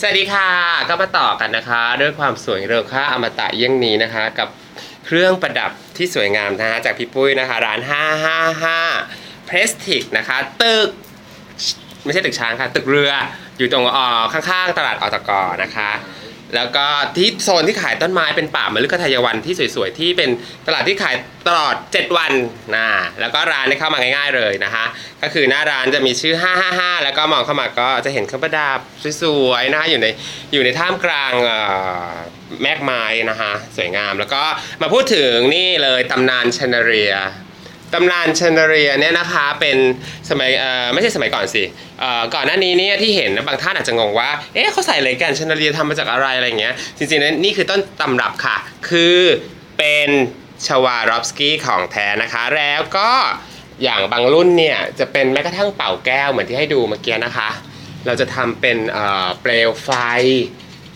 สวัสดีค่ะ ก็มาต่อกันนะคะ ด้วยความสวยเรือค่าอมตะเยี่ยงนี้นะคะ กับเครื่องประดับที่สวยงามนะคะจากพี่ปุ้ยนะคะ ร้าน 555 p r e s t i g นะคะ ตึก ไม่ใช่ตึกช้างค่ะ ตึกเรืออยู่ตรงออข้างๆ ตลาดอตกนะคะ แล้วก็ที่โซนที่ขายต้นไม้เป็นป่ามฤคทายวันที่สวยๆ ที่เป็นตลาดที่ขายตลอด 7 วันนะแล้วก็ร้านนี่เข้ามาง่าย ๆเลยนะคะ ก็คือหน้าร้านจะมีชื่อ 555 แล้วก็มองเข้ามาก็จะเห็นเครื่องประดับสวยๆนะคะอยู่ในอยู่ในท่ามกลางแมกไม้นะคะสวยงาม แล้วก็มาพูดถึงนี่เลยตำนานชนเรีย ตำนานชนเรียเนี่ยนะคะเป็นสมัยเอ่อไม่ใช่สมัยก่อนสิเอ่อก่อนหน้านี้เนี่ยที่เห็นนะบางท่านอาจจะงงว่าเอ๊ะเขาใส่อะไรกันชนเรียทำมาจากอะไรอะไรเงี้ยจริงๆแล้วนี่คือต้นตำรับค่ะ คือเป็นชวารอฟสกี้ของแท้นะคะ แล้วก็อย่างบางรุ่นเนี่ยจะเป็นแม้กระทั่งเป่าแก้วเหมือนที่ให้ดูเมื่อกี้นะคะ เราจะทำเป็นเอ่อเปลวไฟ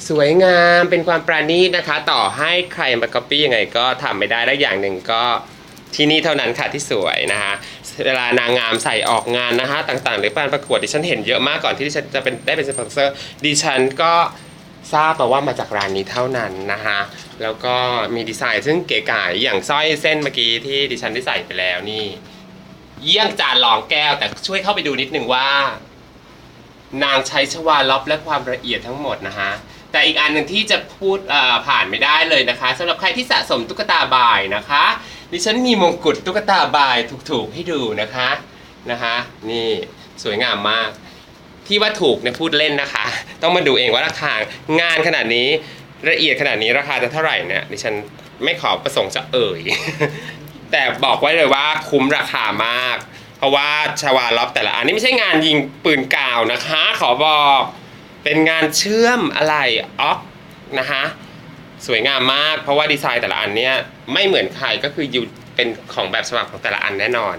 สวยงามเป็นความประณีตนะคะ ต่อให้ใครมาก๊อปปี้ยังไงก็ทำไม่ได้และอย่างหนึ่งก็ ที่นี่เท่านั้นค่ะที่สวยนะคะเวลานางงามใส่ออกงานนะคะต่างๆ หรือการประกวดดิฉันเห็นเยอะมากก่อนที่ดิฉันจะเป็นได้เป็นสปอนเซอร์ดิฉันก็ทราบมาว่ามาจากร้านนี้เท่านั้นนะคะแล้วก็มีดีไซน์ซึ่งเก๋ไก๋อย่างสร้อยเส้นเมื่อกี้ที่ดิฉันได้ใส่ไปแล้วนี่ เยี่ยงจานรองแก้วแต่ช่วยเข้าไปดูนิดนึงว่า นางใช้ชวาล็อบและความละเอียดทั้งหมดนะคะแต่อีกอันหนึ่งที่จะพูดผ่านไม่ได้เลยนะคะสำหรับใครที่สะสมตุ๊กตาบายนะคะ ดิฉันมีมงกุฎตุ๊กตาบายถูกๆให้ดูนะคะนะคะ นี่สวยงามมากที่ว่าถูกเนี่ยพูดเล่นนะคะ ต้องมาดูเองว่าราคางานขนาดนี้ละเอียดขนาดนี้ราคาจะเท่าไหร่เนี่ยดิฉันไม่ขอประสงค์จะเอ่ย แต่บอกไว้เลยว่าคุ้มราคามาก เพราะว่าชาวาล็อบแต่ละอันนี้ไม่ใช่งานยิงปืนกาวนะคะ ขอบอกเป็นงานเชื่อมอะไรออกนะคะ สวยงามมาก เพราะว่าดีไซน์แต่ละอันเนี่ยไม่เหมือนใครก็คืออยู่เป็นของแบบฉบับของแต่ละอันแน่นอน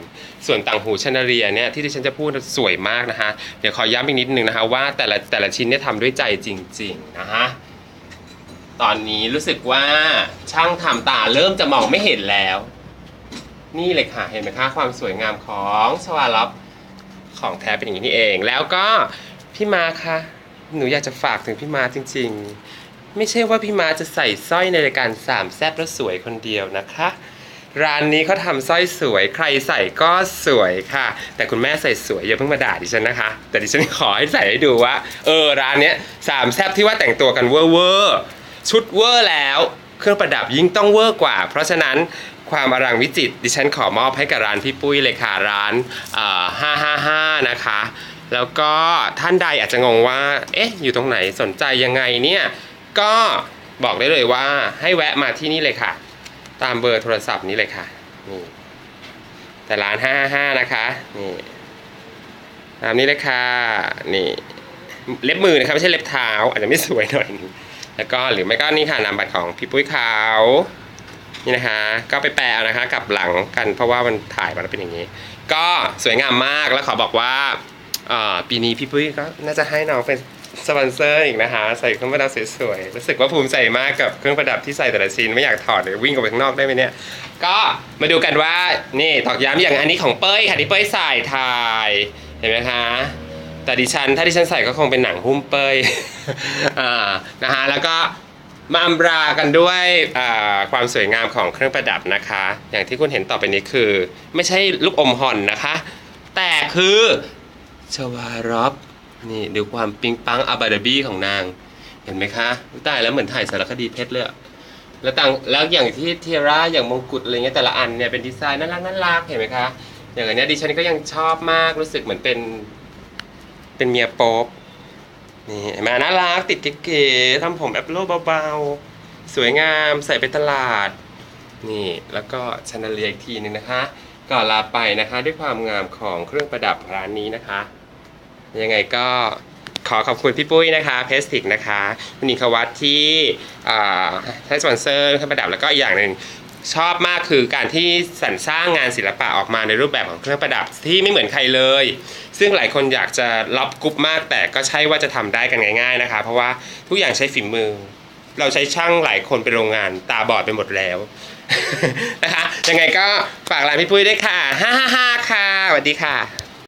ส่วนต่างหูชนเรียเนี่ยที่ที่ฉันจะพูดสวยมากนะคะเดี๋ยวขอย้ำอีกนิดนึงนะคะว่าแต่ละแต่ละชิ้นเนี่ยทำด้วยใจจริง ๆนะคะตอนนี้รู้สึกว่าช่างทำตาเริ่มจะมองไม่เห็นแล้ว นี่เลยค่ะเห็นไหมคะความสวยงามของชวาล็อบของแท้เป็นอย่างนี้นี่เอง แล้วก็พี่มาคะหนูอยากจะฝากถึงพี่มาจริง ๆ ไม่ใช่ว่าพี่มาจะใส่สร้อยในรายการสามแซบแล้วสวยคนเดียวนะคะ ร้านนี้เขาทำสร้อยสวย ใครใส่ก็สวยค่ะ แต่คุณแม่ใส่สวยอย่าเพิ่งมาด่าดิฉันนะคะ แต่ดิฉันขอให้ใส่ให้ดูว่า เออร้านเนี้ยสามแซบที่ว่าแต่งตัวกันเวอร์เวอร์ชุดเวอร์แล้ว เครื่องประดับยิ่งต้องเวอร์กว่า เพราะฉะนั้นความอลังวิจิตรดิฉันขอมอบให้กับร้านพี่ปุ้ยเลยค่ะร้านเอ่อ555 นะคะ แล้วก็ท่านใดอาจจะงงว่า เอ๊ะ อยู่ตรงไหนสนใจยังไงเนี่ย ก็บอกได้เลยว่าให้แวะมาที่นี่เลยค่ะ ตามเบอร์โทรศัพท์นี้เลยค่ะนี่แต่ร้าน 555 นะคะนี่ตามนี้เลยค่ะนี่เล็บมือนะครับไม่ใช่เล็บเท้า อาจจะไม่สวยหน่อยนึงแล้วก็หรือไม่ก็นี่ค่ะนามบัตรของพี่ปุ้ยขาวนี่นะคะ ก็ไปแปลนะคะกลับหลังกันเพราะว่ามันถ่ายมาแล้วเป็นอย่างนี้ ก็สวยงามมากแล้วขอบอกว่าปีนี้พี่ปุ้ยก็น่าจะให้น้องเป็น สปอนเซอร์อีกนะคะ ใส่เครื่องประดับสวยๆรู้สึกว่าภูมิใจมากกับเครื่องประดับที่ใส่แต่ละชิ้นไม่อยากถอดเลยวิ่งออกไปข้างนอกได้ไหมเนี่ย ก็มาดูกันว่านี่ตอกย้ำอย่างอันนี้ของเป้ยค่ะที่เป้ยใส่ถ่ายเห็นไหมคะแต่ดิฉันถ้าดิฉันใส่ก็คงเป็นหนังหุ้มเป้ยอ่านะฮะแล้วก็มาอำรากันด้วยความสวยงามของเครื่องประดับนะคะ อย่างที่คุณเห็นต่อไปนี้คือ ไม่ใช่ลูกอมห่อนนะคะ แต่คือชวารอบ นี่ดูความปิงปังอาบาดาบี้ของนาง เห็นไหมคะตายแล้วเหมือนถ่ายสารคดีเพชรเลยแล้วต่างแล้วอย่างที่เทียร่าอย่างมงกุฎอะไรเงี้ยแต่ละอันเนี่ยเป็นดีไซน์น่ารักน่ารักเห็นไหมคะ อย่างอันเนี้ยดิฉันก็ยังชอบมากรู้สึกเหมือนเป็น เป็นเมียโป๊บนี่เห็นไหมาน่ารักติดเก๋ๆทำผมแบบโลเบาๆ สวยงามใส่ไปตลาด นี่แล้วก็ชนเลียอีกทีหนึงนะคะ ก่อนลาไปนะคะ ด้วยความงามของเครื่องประดับร้านนี้นะคะ ยังไงก็ขอขอบคุณพี่ปุ้ยนะคะเพสติกนะคะคุณนิควัตที่อ่าให้สปอนเซอร์เครื่องประดับแล้วก็อีกอย่างหนึ่งชอบมากคือการที่สรรสร้างงานศิลปะออกมาในรูปแบบของเครื่องประดับที่ไม่เหมือนใครเลย ซึ่งหลายคนอยากจะล็อบกรุ๊ปมากแต่ก็ใช่ว่าจะทำได้กันง่าย ๆนะคะ เพราะว่าทุกอย่างใช้ฝีมือ เราใช้ช่างหลายคนเป็นโรงงานตาบอดไปหมดแล้วนะคะยังไงก็ฝากร้านพี่ปุ้ยด้วยค่ะ555ค่ะสวัสดีค่ะ